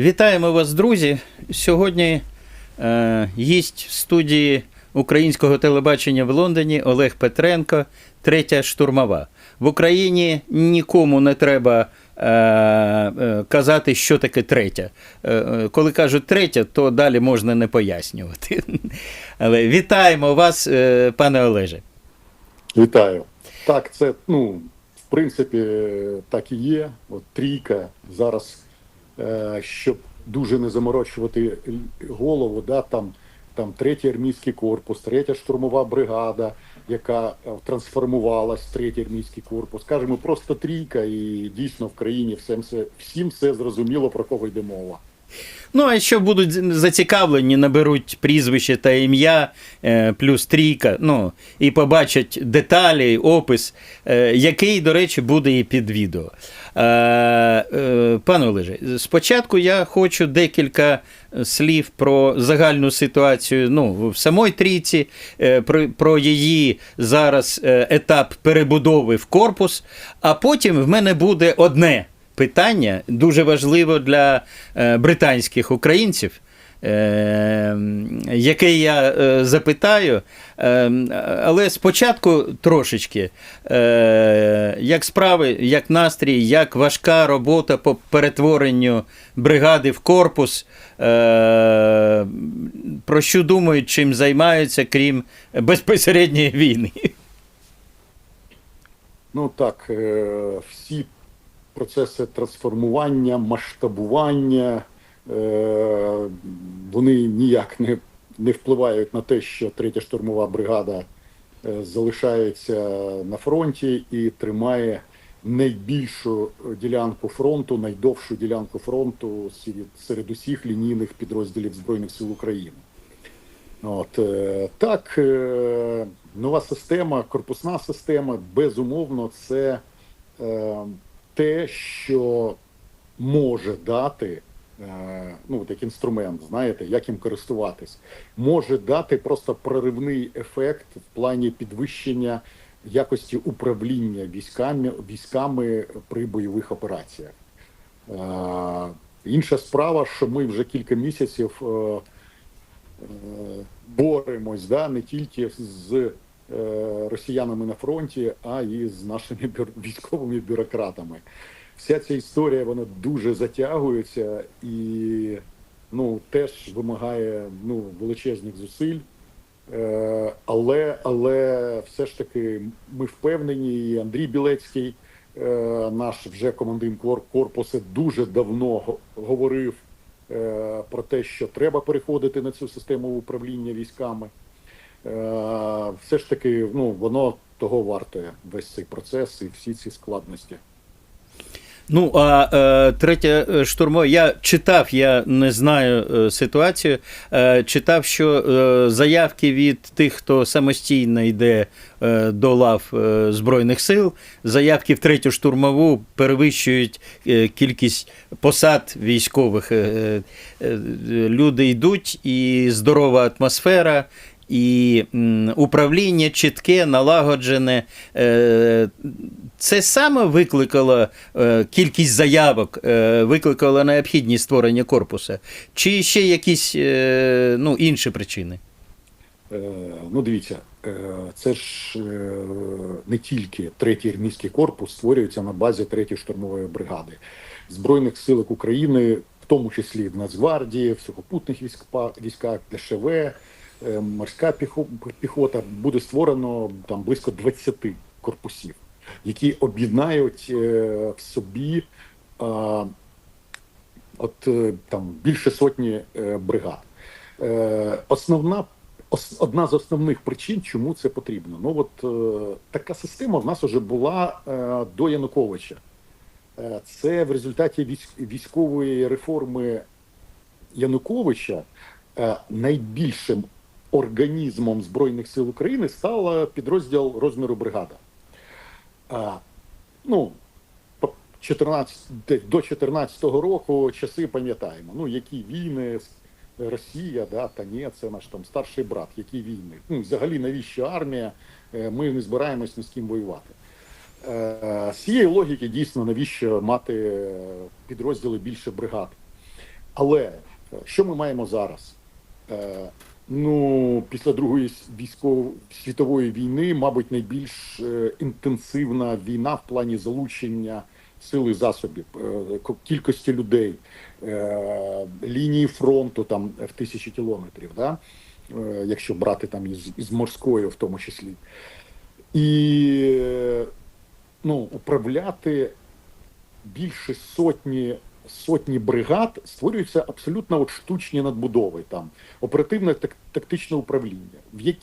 Вітаємо вас, друзі. Сьогодні е, в студії українського телебачення в Лондоні Олег Петренко, третя штурмова. В Україні нікому не треба е, е, казати, що таке третя. Е, коли кажуть третя, то далі можна не пояснювати. Але вітаємо вас, пане Олеже. Вітаю. Так, це, ну, в принципі, так і є. От трійка зараз, щоб дуже не заморочувати голову, да, там, там третій армійський корпус, третя штурмова бригада, яка е, трансформувалась в третій армійський корпус. Кажемо, просто трійка, і дійсно в країні всім все, всім все зрозуміло, про кого йде мова. Ну, а якщо будуть зацікавлені, наберуть прізвище та ім'я, е, плюс трійка, ну, і побачать деталі, опис, е, який, до речі, буде і під відео. Е, Пане Олеже, спочатку я хочу декілька слів про загальну ситуацію ну, в самої трійці, про, її зараз етап перебудови в корпус, а потім в мене буде одне питання дуже важливо для е, британських українців. е, Яке я е, запитаю, але спочатку трошечки, як справи, як настрій, як важка робота по перетворенню бригади в корпус, про що думають, чим займаються, крім безпосередньої війни. Ну так, всі процеси трансформування, масштабування, е, вони ніяк не, не впливають на те, що третя штурмова бригада е, залишається на фронті і тримає найбільшу ділянку фронту, найдовшу ділянку фронту серед, серед усіх лінійних підрозділів Збройних сил України. От е, так, нова система, корпусна система, безумовно, це те, що може дати, е, ну як інструмент, знаєте, як їм користуватись, може дати просто проривний ефект в плані підвищення якості управління військами, військами при бойових операціях. Е, інша справа, що ми вже кілька місяців. Е, боремось да, не тільки з росіянами на фронті, а і з нашими військовими бюрократами. Вся ця історія вона дуже затягується і ну, теж вимагає ну, величезних зусиль. Е, але, але все ж таки ми впевнені, і Андрій Білецький, е, наш вже командир корпусу, дуже давно говорив е, про те, що треба переходити на цю систему управління військами. Е, все ж таки, ну, воно того вартує весь цей процес і всі ці складності. Ну, а е, третя е, штурмова, я читав, я не знаю е, ситуацію. Е, читав, що е, заявки від тих, хто самостійно йде е, до лав е, Збройних сил, заявки в третю штурмову перевищують е, кількість посад військових. Е, е, е, люди йдуть, і здорова атмосфера. І управління чітке, налагоджене. Е, Це саме викликало е, кількість заявок, е, викликало необхідність створення корпусу, чи ще якісь ну, інші причини? Ну, дивіться, це ж не тільки третій армійський корпус створюється на базі третьої штурмової бригади Збройних сил України, в тому числі в Нацгвардії, в сухопутних військах, ДШВ, морська піхота буде створено там близько 20 корпусів, які об'єднають е, в собі от е, там більше сотні е, бригад. Е, Основна одна з основних причин, чому це потрібно. Ну от е, така система в нас вже була е, до Януковича. Е, Це в результаті військ- військової реформи Януковича е, найбільшим організмом Збройних сил України став підрозділ розміру бригада. Ну, 14, де- до 2014 року часи пам'ятаємо. Ну, які війни, Росія, да, та ні, це наш там старший брат, які війни. Ну, взагалі, навіщо армія? Е, Ми не збираємось ні з ким воювати. Е, З цієї логіки дійсно навіщо мати е, підрозділи більше бригад. Але що ми маємо зараз? Ну, після Другої військово світової війни, мабуть, найбільш е, інтенсивна війна в плані залучення сили засобів, е, кількості людей, е, лінії фронту там в тисячі кілометрів, да? якщо брати там із, із морської, в тому числі. І ну, управляти більше сотні. Сотні бригад створюються абсолютно от штучні надбудови там оперативне так, тактичне управління. В як